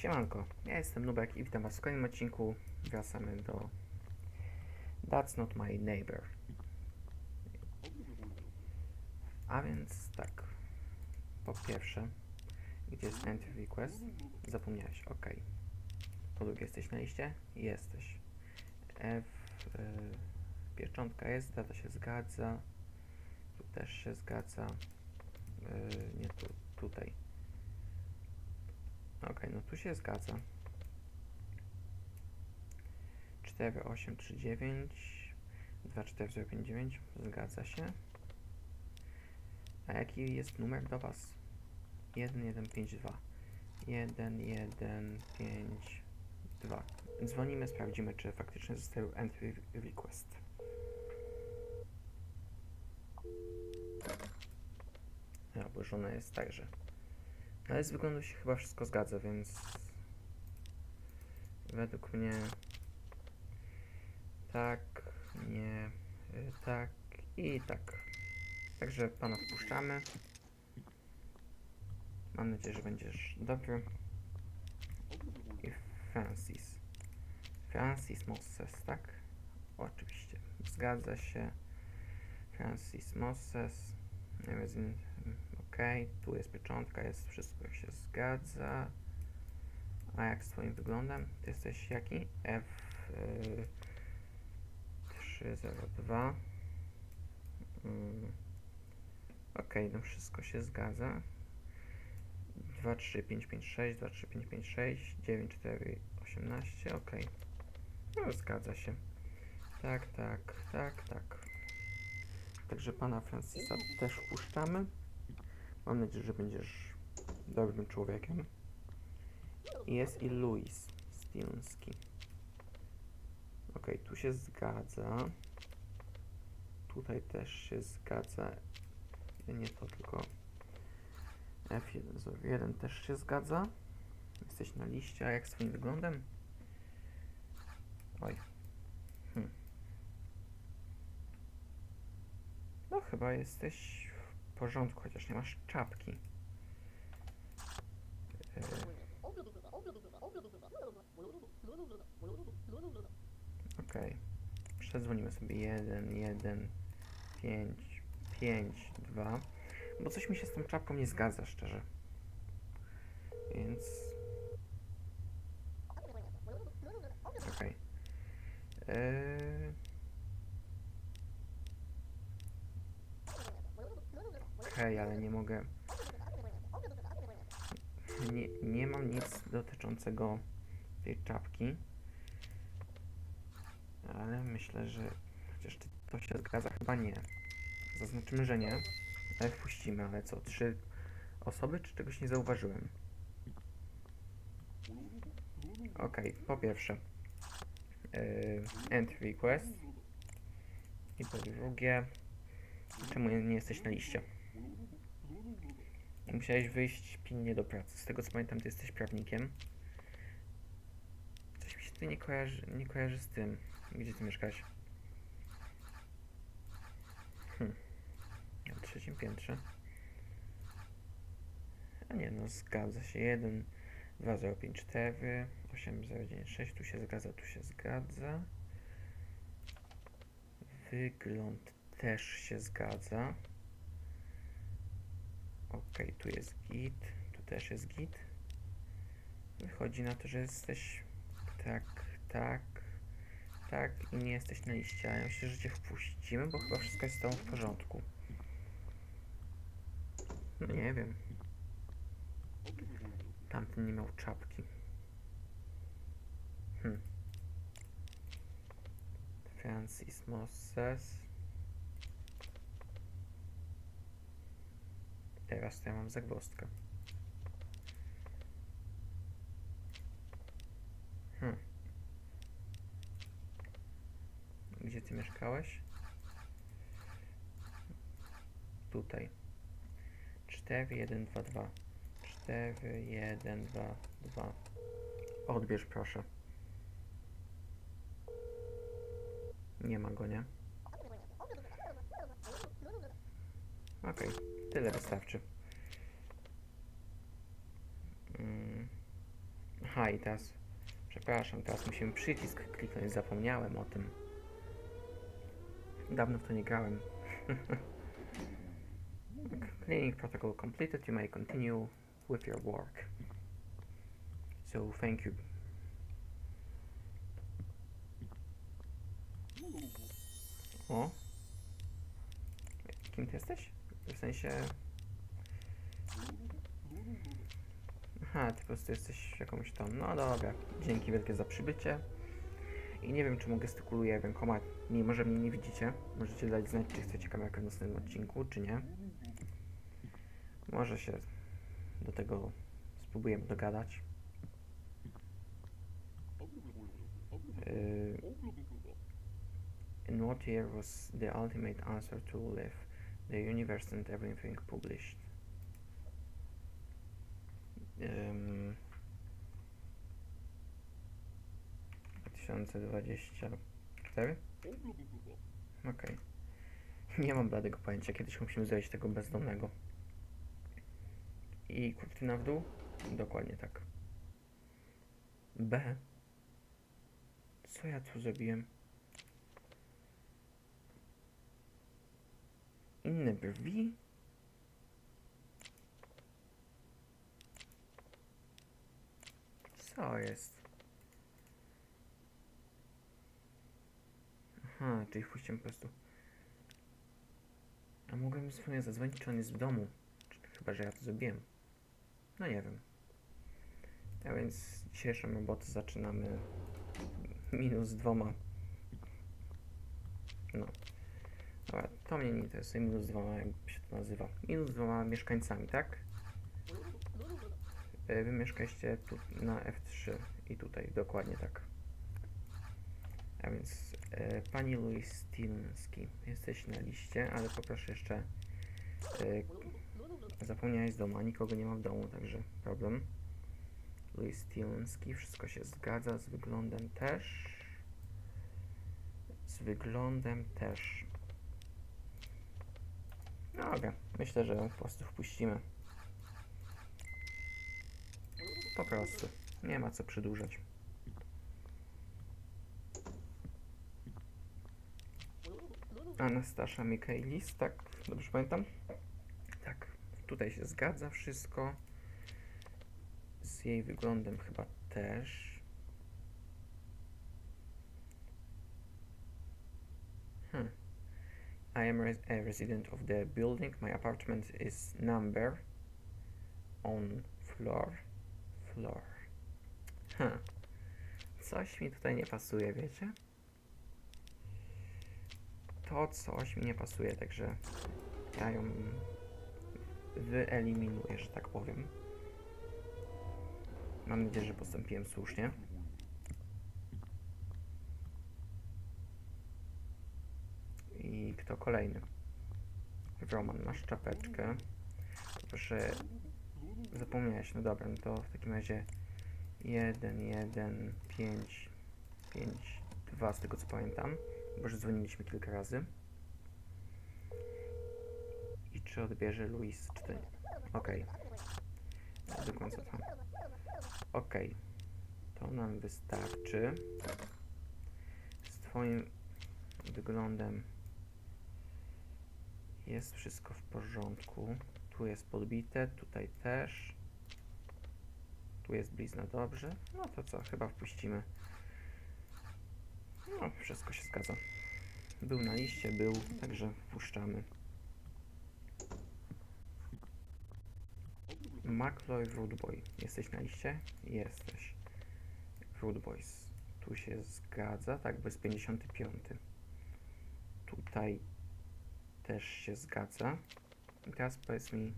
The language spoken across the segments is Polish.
Siemanko, ja jestem Nubek i witam was w kolejnym odcinku. Wracamy do That's Not My Neighbor. A więc tak, po pierwsze, gdzie jest Entry Request? Zapomniałeś, ok. Po drugie, jesteś na liście? Jesteś. F, y, pieczątka jest, data się zgadza. Tu też się zgadza. Y, nie tu, tutaj. Okej, no tu się zgadza. 4839 24059 zgadza się. A jaki jest numer do Was? 1152 1152 Dzwonimy, sprawdzimy, czy faktycznie został entry request. Ja, bo żona jest także. Ale z wyglądu się chyba wszystko zgadza, więc według mnie tak, nie, y, tak i tak. Także pana wpuszczamy. Mam nadzieję, że będziesz dobry. I Francis. Francis Moses, tak? Oczywiście. Zgadza się. Francis Moses. Nie wiem, tu jest pieczątka, jest wszystko się zgadza. A jak z twoim wyglądem? Ty jesteś jaki? F y, 302. Mm. Ok, no wszystko się zgadza. 23556, 23556, 9418, ok. No zgadza się. Tak, tak, tak, tak. Także pana Francisa też wpuszczamy. Mam nadzieję, że będziesz dobrym człowiekiem. Jest i Louis Stilski. Ok, tu się zgadza. Tutaj też się zgadza. Nie to, tylko F101 też się zgadza. Jesteś na liście, a jak z twoim wyglądem? Oj. Hm. No chyba jesteś porządku, chociaż nie masz czapki. E, Okej. Przedzwonimy sobie 1, 1, 5, 5, 2. Bo coś mi się z tą czapką nie zgadza, szczerze. Więc. Okej. Eee... Okej, ale nie mogę. Nie, nie mam nic dotyczącego tej czapki. Ale myślę, że chociaż to się zgadza, chyba nie. Zaznaczymy, że nie. Ale wpuścimy, ale co? Trzy osoby, czy czegoś nie zauważyłem? Okej, po pierwsze yy, entry request i po drugie czemu nie jesteś na liście? Musiałeś wyjść pilnie do pracy. Z tego co pamiętam, ty jesteś prawnikiem. Coś mi się tu nie kojarzy, nie kojarzy z tym. Gdzie ty mieszkasz? Hmm. Na trzecim piętrze. A nie, no zgadza się. 1, 2, 0, 5, 4, 8, 0, 9, 6. Tu się zgadza, tu się zgadza. Wygląd też się zgadza. Ok, tu jest git, tu też jest git. Wychodzi na to, że jesteś tak, tak, tak i nie jesteś na liście. Ja myślę, że cię wpuścimy, bo chyba wszystko jest z tobą w porządku. No nie wiem. Tamten nie miał czapki. Hmm. Francis Moses. Teraz to ja mam zagwozdkę. Hmm. Gdzie ty mieszkałeś? Tutaj. 4, 1, 2, 2. 4, 1, 2, 2. Odbierz proszę. Nie ma go, nie? Okej, tyle wystarczy. Mm. Aha, i teraz... Przepraszam, teraz musimy przycisk kliknąć, zapomniałem o tym. Dawno w to nie grałem. Cleaning protocol completed, you may continue with your work. So, thank you. O. Kim ty jesteś? W sensie... Aha, ty po prostu jesteś jakąś tą... No dobra, dzięki wielkie za przybycie. I nie wiem, czy mu gestykuluję rękoma, mimo że mnie nie widzicie. Możecie dać znać, czy chcecie kamerkę w następnym odcinku, czy nie. Może się do tego spróbujemy dogadać. In what year was the ultimate answer to live, the universe and everything published? Ym, 2024? Okej. Nie mam bladego pojęcia. Kiedyś musimy zrobić tego bezdomnego. I kurtyna w dół? Dokładnie tak. B. Co ja tu zrobiłem? Inne brwi? Co jest? Aha, czyli wpuściłem po prostu. A mogłem sobie zadzwonić, czy on jest w domu. Chyba, że ja to zrobiłem. No nie wiem. A więc dzisiejszą robotę zaczynamy minus dwoma. No. To mnie nie interesuje. Minus dwoma, jak się to nazywa. Minus dwoma mieszkańcami, tak? E, Wy mieszkaście tu na F3 i tutaj, dokładnie tak. A więc e, pani Louis Stilski, jesteś na liście, ale poproszę jeszcze. E, zapomniałeś z domu, a nikogo nie ma w domu, także problem. Louis Stilski, wszystko się zgadza, z wyglądem też. Z wyglądem też. Dobra, myślę, że po prostu wpuścimy. Po prostu. Nie ma co przedłużać. Anastasza Michaelis, tak? Dobrze pamiętam? Tak. Tutaj się zgadza wszystko. Z jej wyglądem chyba też. Hmm. I am res a resident of the building. My apartment is number on floor. Floor. Huh. Coś mi tutaj nie pasuje, wiecie? To coś mi nie pasuje, także ja ją wyeliminuję, że tak powiem. Mam nadzieję, że postąpiłem słusznie. I kto kolejny? Roman, masz czapeczkę. Proszę, zapomniałeś, no dobra, no to w takim razie 1, 1, 5, 5, 2 z tego co pamiętam, bo już dzwoniliśmy kilka razy. I czy odbierze Luis, czy to nie? Okej. Okay. Do końca tam. Okej. To nam wystarczy. Z twoim wyglądem jest wszystko w porządku. Tu jest podbite, tutaj też. Tu jest blizna dobrze. No to co, chyba wpuścimy. No, wszystko się zgadza. Był na liście, był, także wpuszczamy. McLoy Rootboy. Jesteś na liście? Jesteś. Rootboys. Tu się zgadza, tak, bez 55. Tutaj też się zgadza. I teraz powiedz mi.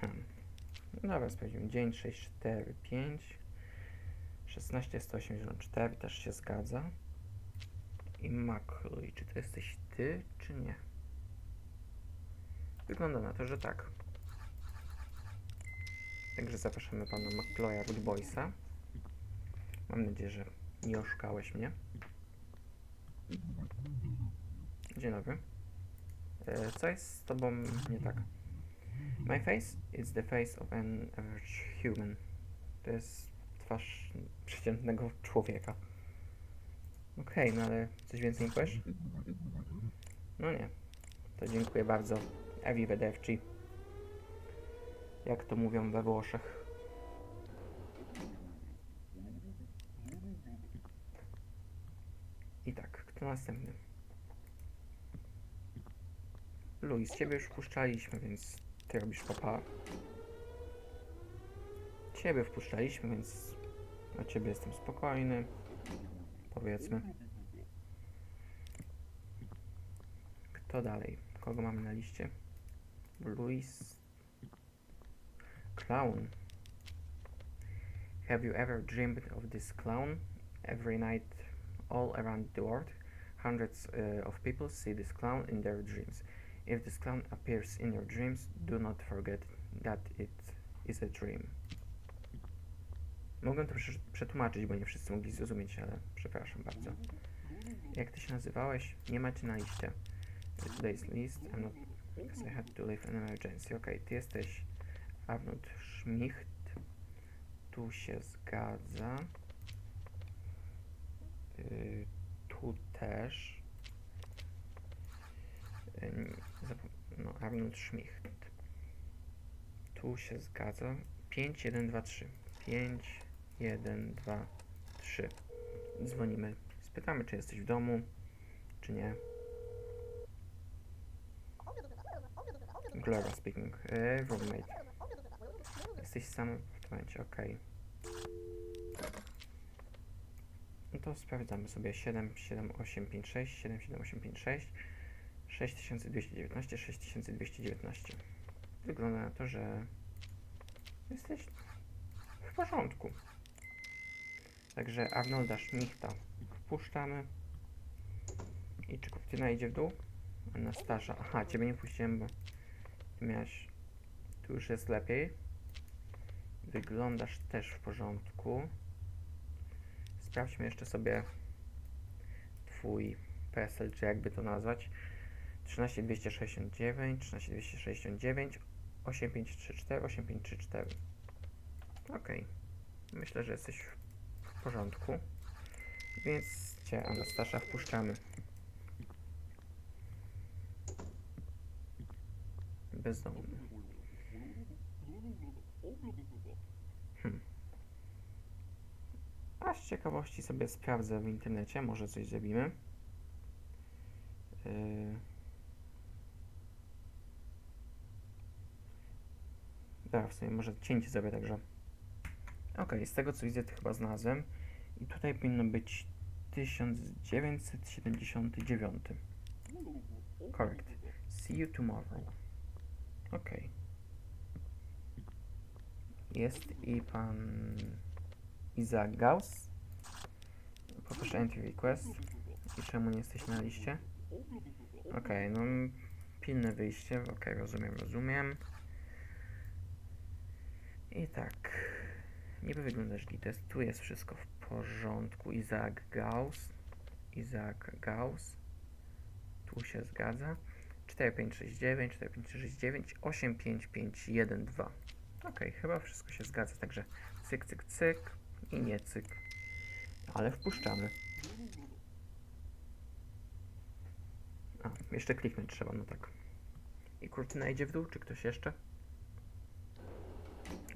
Hmm. No dobra, sprawdzimy. Dzień 645. 16184 też się zgadza. I McLoy, czy to jesteś ty, czy nie? Wygląda na to, że tak. Także zapraszamy pana McLoya Rootboysa. Mam nadzieję, że nie oszukałeś mnie. Dzień dobry. E, co jest z tobą nie tak? My face is the face of an average human. To jest twarz przeciętnego człowieka. Okej, no ale coś więcej nie powiesz? No nie. To dziękuję bardzo. Arrivederci. Jak to mówią we Włoszech. I tak, kto następny? Luis, ciebie już wpuszczaliśmy, więc ty robisz papa. Ciebie wpuszczaliśmy, więc o ciebie jestem spokojny. Powiedzmy. Kto dalej? Kogo mamy na liście? Luis. Clown. Have you ever dreamed of this clown? Every night, all around the world, hundreds uh, of people see this clown in their dreams. If this clown appears in your dreams, do not forget that it is a dream. Mogę to prze- przetłumaczyć, bo nie wszyscy mogli zrozumieć, ale przepraszam bardzo. Jak ty się nazywałeś? Nie macie na liście. Today's list, I'm not, I had to leave an emergency. Okej, ty jesteś Arnold Schmicht. Tu się zgadza. Y, tu też. No, Arnold Schmicht. Tu się zgadza. 5, 1, 2, 3. 5, 1, 2, 3. Dzwonimy. Spytamy, czy jesteś w domu, czy nie. Gloria speaking. E, roommate. Jesteś sam w apartamencie, okej. No to sprawdzamy sobie 7, 7, 8, 5, 6, 7, 7, 8, 5, 6, 6219, 6219. Wygląda na to, że jesteś w porządku. Także Arnolda Schmichta wpuszczamy. I czy kurtyna idzie w dół? Anastasza. Aha, ciebie nie puściłem, bo ty miałeś... Tu już jest lepiej. Wyglądasz też w porządku. Sprawdźmy jeszcze sobie twój PESEL, czy jakby to nazwać. 13269, 13269, 8534, 8534. Okej. Myślę, że jesteś w porządku. Więc cię, Anastasza, wpuszczamy. Bezdomny. Hmm. A z ciekawości sobie sprawdzę w internecie, może coś zrobimy. Yy... Dobra, w sumie może cięcie zrobię także. Ok, z tego co widzę, to chyba znalazłem. I tutaj powinno być 1979. Correct. See you tomorrow. Ok. Jest i pan Isaac Gauss. Poproszę entry request. I czemu nie jesteś na liście? Ok, no pilne wyjście. Ok, rozumiem, rozumiem. I tak. Niby wyglądasz git. Tu jest wszystko w porządku. Isaac Gauss. Isaac Gauss. Tu się zgadza. 4569, 4569, 85512. Ok, chyba wszystko się zgadza, także cyk, cyk, cyk i nie cyk. Ale wpuszczamy. A, jeszcze kliknąć trzeba, no tak. I kurtyna idzie w dół, czy ktoś jeszcze?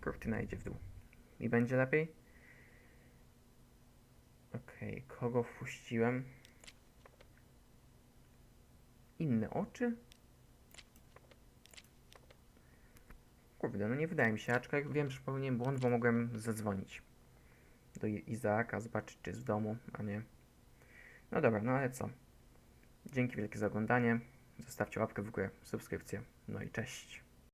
Kurtyna idzie w dół. I będzie lepiej? Okej, kogo wpuściłem? Inne oczy? Kurde, no nie wydaje mi się, aczkolwiek wiem, że popełniłem błąd, bo mogłem zadzwonić do Izaaka, zobaczyć, czy jest w domu, a nie. No dobra, no ale co? Dzięki wielkie za oglądanie. Zostawcie łapkę w górę, subskrypcję. No i cześć.